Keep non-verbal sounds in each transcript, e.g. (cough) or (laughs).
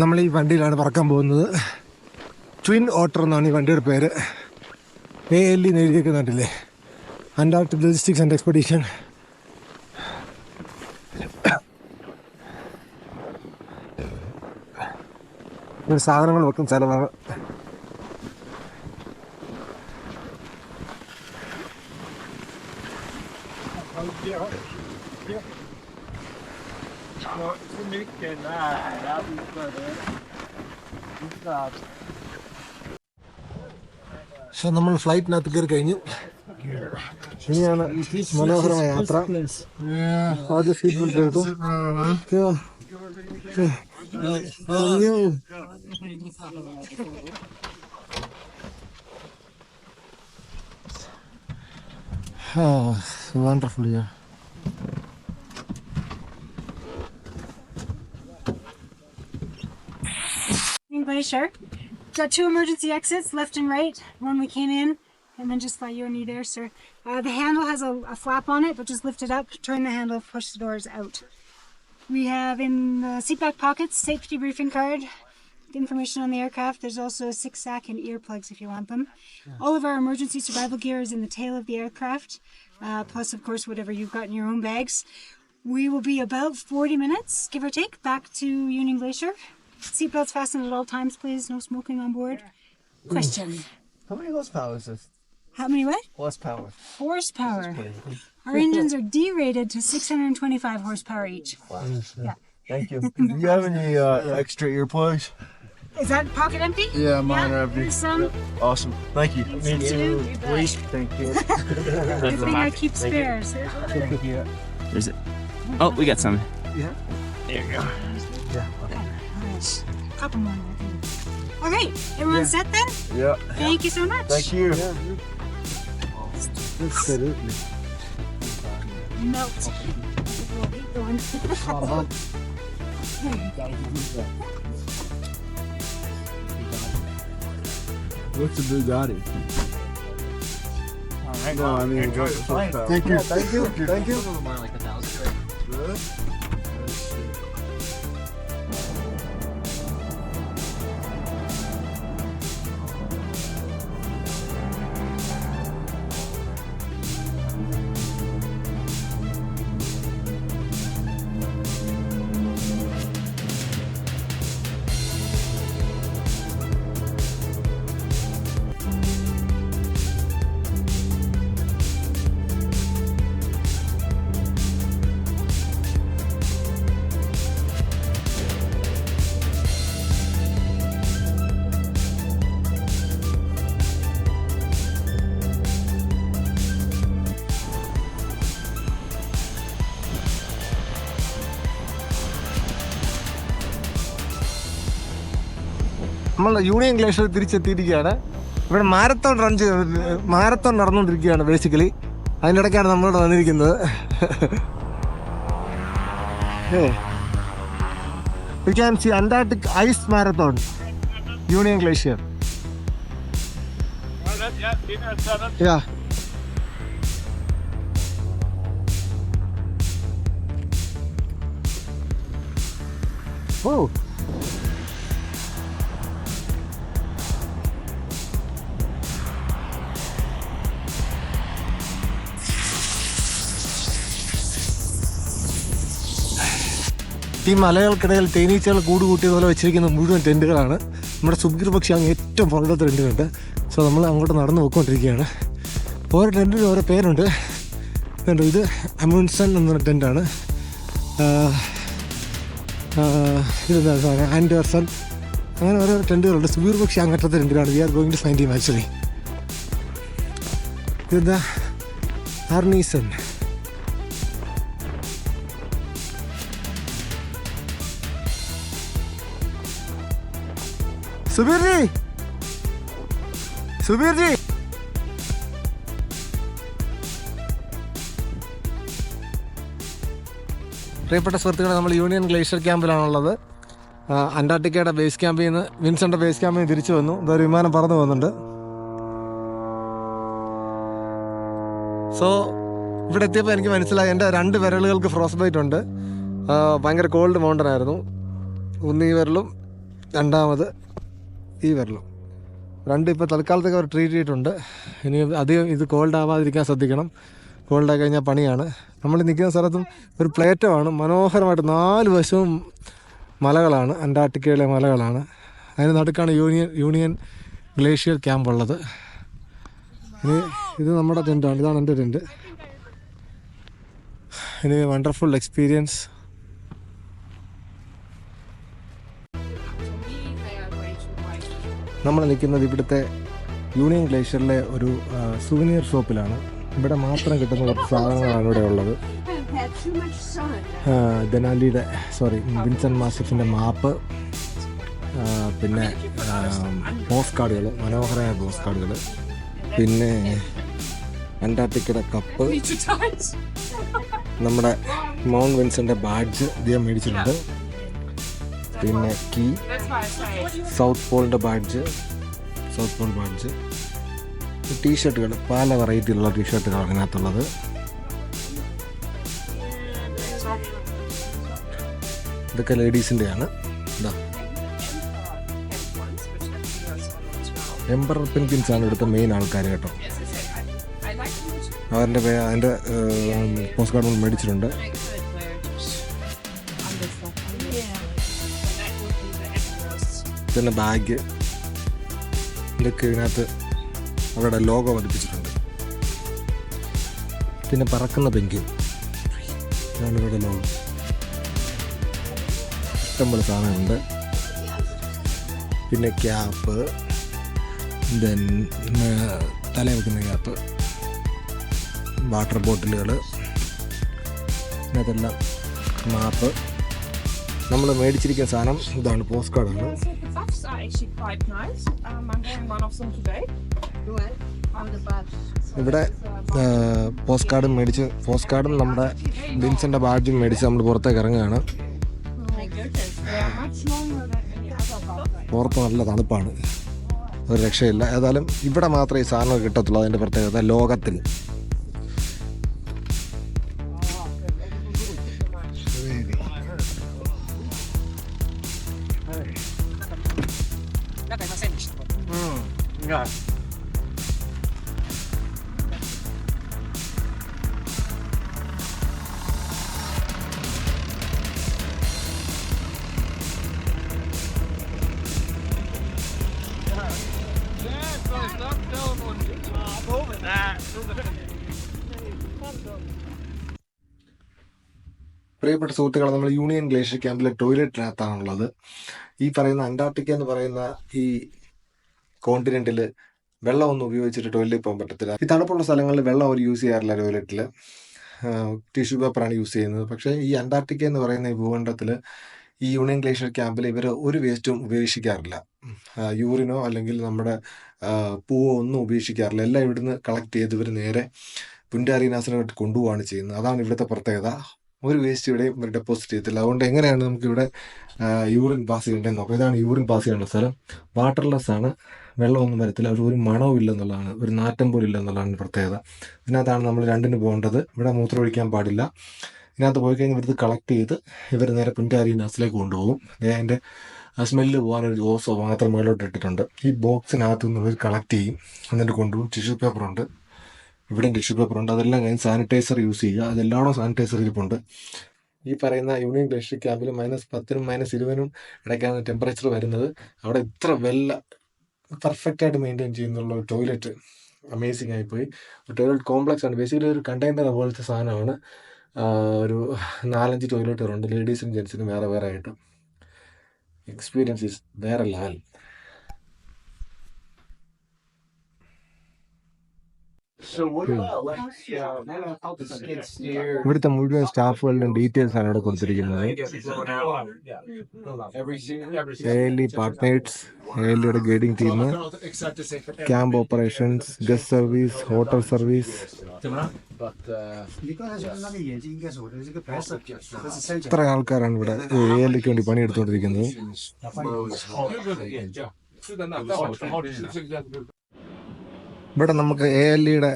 നമ്മൾ ഈ വണ്ടിയിലാണ് പറക്കാൻ പോകുന്നത്. ട്വിൻ ഓട്ടർ എന്നാണ് ഈ വണ്ടിയുടെ പേര്. എ എൽ ഇ എഴുതിയേക്കുന്നുണ്ടല്ലേ അൻഡാർട്ടിക് ലോജിസ്റ്റിക്സ് ആൻഡ് എക്സ്പെഡീഷൻ ഒരു സാധനങ്ങൾ വെക്കും സ്ഥലമാണ്. പക്ഷെ നമ്മൾ ഫ്ലൈറ്റിനകത്ത് കയറി കഴിഞ്ഞു ഇനിയാണ് മനോഹരമായ യാത്ര ആദ്യ സീറ്റ് ബെൽറ്റ് എടുത്തു അയ്യോ. Oh, yeah. Glacier. Got two emergency exits, left and right. One we came in, and then just by you and you there, sir. Uh, the handle has a, a flap on it, but just lift it up, turn the handle, push the doors out. We have in the seat back pockets safety briefing card, information on the aircraft. There's also a six sack and earplugs if you want them. All of our emergency survival gear is in the tail of the aircraft, uh, plus of course whatever you've got in your own bags. We will be about 40 minutes, give or take, back to Union Glacier. Seatbelts fastened at all times, please. No smoking on board. Question. How many horsepower is this? How many what? Horsepower. Horsepower. Our engines are D-rated to 625 horsepower each. Wow. Yeah. Thank you. (laughs) Do you have any uh, extra earplugs? Is that pocket empty? Yeah, mine are empty. There's some. Awesome. Thank you. Me too. You bet. Thank you. (laughs) Good thing I keep spares. Thank you. There's it. Oh, we got some. Yeah. There you go couple more minutes. All right, everyone yeah. set then? Yeah. Thank you so much. Thank you. Yeah. Absolutely. Melt. What's a Bugatti? All right. No, I mean, enjoy the flight. Thank you. Yeah, thank you. thank you. Thank you. നമ്മൾ Union glacier തിരിച്ചെത്തിയിരിക്കുകയാണ്. ഇവിടെ marathon run ചെയ്ത് marathon നടന്നുകൊണ്ടിരിക്കുകയാണ് basically അതിനിടയ്ക്കാണ് നമ്മളിവിടെ വന്നിരിക്കുന്നത്. You can see Antarctic ice marathon Union Glacier oh Oh. ഈ മലകൾക്കിടയിൽ തേനീച്ചകൾ കൂട് കൂട്ടിയതുപോലെ വെച്ചിരിക്കുന്ന മുഴുവൻ ടെന്റുകളാണ് നമ്മുടെ സുബീർ പക്ഷി അങ്ങ് ഏറ്റവും പുറകത്തെ ടെന്റുണ്ട് സോ നമ്മൾ അങ്ങോട്ട് നടന്നു പോയിക്കൊണ്ടിരിക്കുകയാണ്. ഓരോ ടെന്റിനും ഓരോ പേരുണ്ട്. കണ്ടോ ഇത് അമുൻസൺ എന്ന ടെന്റാണ് ഇതെന്താ സാധനം ആൻഡേഴ്സൺ. അങ്ങനെ ഓരോ ടെന്റുകളുണ്ട് സുബീർ പക്ഷി അങ്ങറ്റത്തെ ടെന്റിലാണ് we are going to find him actually ഇതെന്താ? ആർണീസൺ സുബീർ ജി പ്രിയപ്പെട്ട സുഹൃത്തുക്കളെ നമ്മൾ യൂണിയൻ ഗ്ലേഷ്യർ ക്യാമ്പിലാണുള്ളത്. അന്റാർട്ടിക്കയുടെ ബേസ് ക്യാമ്പിൽ നിന്ന് വിൻസന്റെ ബേസ് ക്യാമ്പിൽ നിന്ന് തിരിച്ചു വന്നു. ഇതൊരു വിമാനം പറന്നു പോകുന്നുണ്ട്. സോ ഇവിടെ എത്തിയപ്പോൾ എനിക്ക് മനസ്സിലായി എന്റെ രണ്ട് വിരലുകൾക്ക് ഫ്രോസ് ബൈറ്റ് ഉണ്ട് ഭയങ്കര കോൾഡ് മൗണ്ടൻ ആയിരുന്നു. ഒന്നീ വിരലും രണ്ടാമത് ഈ വിരലും. രണ്ട് ഇപ്പോൾ തൽക്കാലത്തേക്ക് അവർ ട്രീറ്റ് ചെയ്തിട്ടുണ്ട്. ഇനി അധികം ഇത് കോൾഡ് ആവാതിരിക്കാൻ ശ്രദ്ധിക്കണം. കോൾഡ് ആയി കഴിഞ്ഞാൽ പണിയാണ്. നമ്മൾ നിൽക്കുന്ന സ്ഥലത്തും ഒരു പ്ലേറ്റമാണ്. മനോഹരമായിട്ട് നാല് വശവും മലകളാണ്. അന്റാർട്ടിക്കയിലെ മലകളാണ്. അതിന് നടുക്കാണ് യൂണിയൻ യൂണിയൻ ഗ്ലേഷ്യർ ക്യാമ്പ് ഉള്ളത്. ഇനി ഇത് നമ്മുടെ ടെന്റാണ് ഇതാണ് എന്റെ ടെന്റ് ഇനി വണ്ടർഫുൾ എക്സ്പീരിയൻസ് നമ്മൾ നിൽക്കുന്നത് ഇവിടുത്തെ യൂണിയൻ ഗ്ലേഷ്യറിലെ ഒരു സുവനിയർ ഷോപ്പിലാണ് ഇവിടെ മാത്രം കിട്ടുന്ന കുറച്ച് സാധനങ്ങളാണ് ഇവിടെ ഉള്ളത്. ദനാലിയുടെ സോറി വിൻസൻ മാസിഫിന്റെ മാപ്പ് പിന്നെ പോസ്റ്റ് കാർഡുകൾ മനോഹരമായ പോസ്റ്റ് കാർഡുകൾ പിന്നെ അന്റാർട്ടിക്കയുടെ കപ്പ്. നമ്മുടെ മൗണ്ട് വിൻസന്റെ ബാഡ്ജ് ഇദ്ദേഹം മേടിച്ചിട്ടുണ്ട്. പിന്നെ കീ സൗത്ത് പോളിന്റെ ബാഡ്ജ് സൗത്ത് പോൾ ബാഡ്ജ് ടീഷർട്ടുകൾ പല വെറൈറ്റിയിലുള്ള ടീഷർട്ടുകളാണ് ഇതിനകത്തുള്ളത്. ഇതൊക്കെ ലേഡീസിന്റെയാണ് ഇതാ. എംബറർ പെൻഗ്വിൻസ് ആണ് ഇവിടുത്തെ മെയിൻ ആൾക്കാർ കേട്ടോ. അവരുടെ അതിന്റെ പോസ്റ്റ് കാർഡ് മേടിച്ചിട്ടുണ്ട്. പിന്നെ ബാഗ് ഇതൊക്കെ ഇതിനകത്ത് അവരുടെ ലോഗോ പതിപ്പിച്ചിട്ടുണ്ട്. പിന്നെ പറക്കുന്ന പെൻകിൻ ഇതാണ് ഇവരുടെ ലോഗോ. ഇഷ്ടംപോലെ സാധനമുണ്ട് പിന്നെ ക്യാപ്പ്. ദെൻ തല വെക്കുന്ന ക്യാപ്പ്. വാട്ടർ ബോട്ടിലുകൾ ഇതിനകത്തെല്ലാം മാപ്പ്. നമ്മൾ മേടിച്ചിരിക്കുന്ന സാധനം ഇതാണ് പോസ്റ്റ് കാർഡ് today. ഇവിടെ പോസ്റ്റ് കാർഡും മേടിച്ച് പോസ്റ്റ് കാർഡും നമ്മുടെ ബിൻസിന്റെ ബാഡ്ജും മേടിച്ച് നമ്മൾ പുറത്തേക്ക് ഇറങ്ങുകയാണ്. പുറത്ത് നല്ല തണുപ്പാണ് ഒരു രക്ഷയില്ല ഏതായാലും ഇവിടെ മാത്രമേ ഈ സാധനം കിട്ടത്തുള്ളൂ അതിന്റെ പ്രത്യേകത ലോകത്തിൽ പ്രിയപ്പെട്ട സുഹൃത്തുക്കളെ നമ്മൾ യൂണിയൻ ഗ്ലേഷ്യർ ക്യാമ്പിലെ ടോയ്ലറ്റിനകത്താണുള്ളത് ഈ പറയുന്ന അന്റാർട്ടിക്ക എന്ന് പറയുന്ന ഈ കോണ്ടിനെന്റിൽ വെള്ളമൊന്നും ഉപയോഗിച്ചിട്ട് ടോയ്ലറ്റിൽ പോകാൻ പറ്റത്തില്ല. ഈ തണുപ്പുള്ള സ്ഥലങ്ങളിൽ വെള്ളം അവർ യൂസ് ചെയ്യാറില്ല ടോയ്ലറ്റിൽ ടിഷ്യൂ പേപ്പറാണ് യൂസ് ചെയ്യുന്നത്. പക്ഷേ ഈ അന്റാർട്ടിക്ക എന്ന് പറയുന്ന ഈ ഭൂഖണ്ഡത്തിൽ ഈ യൂണിയൻ ഗ്ലേഷ്യർ ക്യാമ്പിൽ ഇവർ ഒരു വേസ്റ്റും ഉപേക്ഷിക്കാറില്ല. യൂറിനോ അല്ലെങ്കിൽ നമ്മുടെ പൂവോ ഒന്നും ഉപേക്ഷിക്കാറില്ല. എല്ലാം ഇവിടുന്ന് കളക്ട് ചെയ്ത് ഇവർ നേരെ പുൻഡാരിനാസിനെ കൊണ്ടുപോവാണ് ചെയ്യുന്നത്. അതാണ് ഇവിടുത്തെ പ്രത്യേകത. ഒരു വേസ്റ്റ് ഇവിടെയും ഒരു ഡെപ്പോസിറ്റ് ചെയ്യത്തില്ല. അതുകൊണ്ട് എങ്ങനെയാണ് നമുക്കിവിടെ യൂറിൻ പാസ് ചെയ്യേണ്ടതെന്ന് നോക്കാം. ഇതാണ് യൂറിൻ പാസ് ചെയ്യേണ്ട സ്ഥലം. വാട്ടർലെസ് ആണ്. വെള്ളമൊന്നും വരത്തില്ല. ഒരു ഒരു മണവും ഇല്ലെന്നുള്ളതാണ്. ഒരു നാറ്റം പോലും ഇല്ലെന്നുള്ളതാണ് പ്രത്യേകത. ഇതിനകത്താണ് നമ്മൾ രണ്ടിന് പോകേണ്ടത്. ഇവിടെ മൂത്രം ഒഴിക്കാൻ പാടില്ല. ഇതിനകത്ത് പോയി കഴിഞ്ഞാൽ ഇവിടുത്തെ കളക്ട് ചെയ്ത് ഇവർ നേരെ പുന്റാരീനാസിലേക്ക് കൊണ്ടുപോകും. ദേ അതിന്റെ സ്മെല്ല് പോകാൻ ഒരു ഓസോ മാത്രം മേളോട്ട് ഇട്ടിട്ടുണ്ട്. ഈ ബോക്സിനകത്ത് നിന്ന് ഇവർ കളക്ട് ചെയ്യും. എന്നിട്ട് കൊണ്ടുപോകും. ടിഷ്യൂ പേപ്പറുണ്ട് ഇവിടെയും ടിഷ്യൂ പേപ്പർ ഉണ്ട്. അതെല്ലാം കഴിഞ്ഞ് സാനിറ്റൈസർ യൂസ് ചെയ്യുക. അതെല്ലാം സാനിറ്റൈസർ ഇരിപ്പുണ്ട് ഈ പറയുന്ന യൂണിയൻ ഗ്ലേഷ്യർ ക്യാമ്പിൽ മൈനസ് പത്തിനും മൈനസ് ഇരുപതിനും ഇടയ്ക്കാണ് ടെമ്പറേച്ചർ വരുന്നത്. അവിടെ ഇത്ര വെല്ല പെർഫെക്റ്റ് ആയിട്ട് മെയിന്റെയിൻ ചെയ്യുന്നുള്ള ടോയ്ലറ്റ് അമേസിങ് ആയിപ്പോയി. ടോയ്ലറ്റ് കോംപ്ലക്സ് ആണ്. ബേസിക്കലി ഒരു കണ്ടെയ്നർ പോലത്തെ സാധനമാണ്. ഒരു നാലഞ്ച് ടോയ്ലറ്റുകളുണ്ട് ലേഡീസിനും ജെൻസിനും വേറെ വേറെ ആയിട്ട്. എക്സ്പീരിയൻസ് ഇസ് വേറെ ലെവൽ ഇവിടുത്തെ മുഴുവൻ സ്റ്റാഫുകളുടെയും ഡീറ്റെയിൽസ് ആണ് ഇവിടെ കൊടുത്തിരിക്കുന്നത്. എയർലി partners എയർലിയുടെ guiding team camp operations guest service hotel service ഇത്ര ആൾക്കാരാണ് ഇവിടെ എയർലിക്ക് വേണ്ടി പണിയെടുത്തുകൊണ്ടിരിക്കുന്നത്. ഇവിടെ നമുക്ക് എ എൽ ഇയുടെ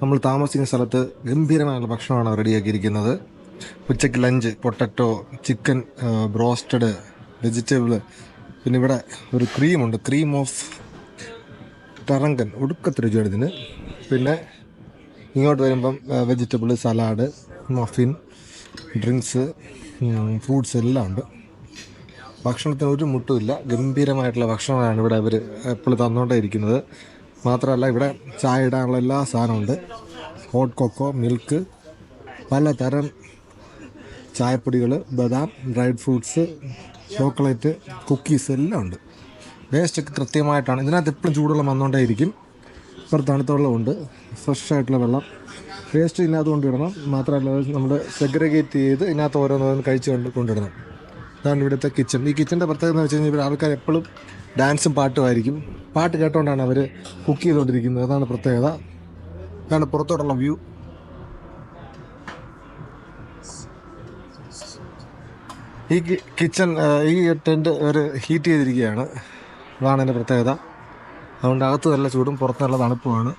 നമ്മൾ താമസിക്കുന്ന സ്ഥലത്ത് ഗംഭീരമായുള്ള ഭക്ഷണമാണ് റെഡിയാക്കിയിരിക്കുന്നത്. ഉച്ചയ്ക്ക് lunch potato chicken broasted vegetable പിന്നെ ഇവിടെ ഒരു ക്രീമുണ്ട് ക്രീം ഓഫ് ടറങ്കൻ ഒടുക്കത്തെ രുചിയാണ് ഇതിന്. പിന്നെ ഇങ്ങോട്ട് വരുമ്പം vegetable salad muffin drinks fruits എല്ലാം ഉണ്ട്. ഭക്ഷണത്തിന് ഒരു മുട്ടുമില്ല ഗംഭീരമായിട്ടുള്ള ഭക്ഷണമാണ് ഇവിടെ അവർ എപ്പോഴും തന്നുകൊണ്ടേ ഇരിക്കുന്നത് മാത്രമല്ല ഇവിടെ ചായ ഇടാനുള്ള എല്ലാ സാധനമുണ്ട് ഹോട്ട് കൊക്കോ മിൽക്ക് പലതരം ചായപ്പൊടികൾ ബദാം ഡ്രൈഡ് ഫ്രൂട്ട്സ് ചോക്ലേറ്റ് കുക്കീസ് എല്ലാം ഉണ്ട്. വേസ്റ്റൊക്കെ കൃത്യമായിട്ടാണ്. ഇതിനകത്ത് എപ്പോഴും ചൂടുവെള്ളം വന്നുകൊണ്ടേ ഇരിക്കും ഇപ്പം തണുത്ത വെള്ളമുണ്ട് ഫ്രഷ് ആയിട്ടുള്ള വെള്ളം. വേസ്റ്റ് ഇതിനകത്ത് കൊണ്ടിടണം മാത്രമല്ല നമ്മൾ സെഗ്രിഗേറ്റ് ചെയ്ത് ഇതിനകത്ത് ഓരോന്നോരോന്ന് കഴിച്ച് കൊണ്ട് കൊണ്ടിടണം അതാണ് ഇവിടുത്തെ കിച്ചൺ ഈ കിച്ചന്റെ പ്രത്യേകത എന്ന് വെച്ച് കഴിഞ്ഞാൽ ഇവിടെ ആൾക്കാർ എപ്പോഴും ഡാൻസും പാട്ടുമായിരിക്കും പാട്ട് കേട്ടുകൊണ്ടാണ് അവർ കുക്ക് ചെയ്തുകൊണ്ടിരിക്കുന്നത് അതാണ് പ്രത്യേകത. ഇതാണ് പുറത്തോട്ടുള്ള വ്യൂ ഈ കിച്ചൺ ഈ ടെന്റ് ഒരു ഹീറ്റ് ചെയ്തിരിക്കുകയാണ്. അതാണ് എന്റെ പ്രത്യേകത. അതുകൊണ്ട് അകത്ത് നല്ല ചൂടും പുറത്ത് നല്ല തണുപ്പുമാണ്.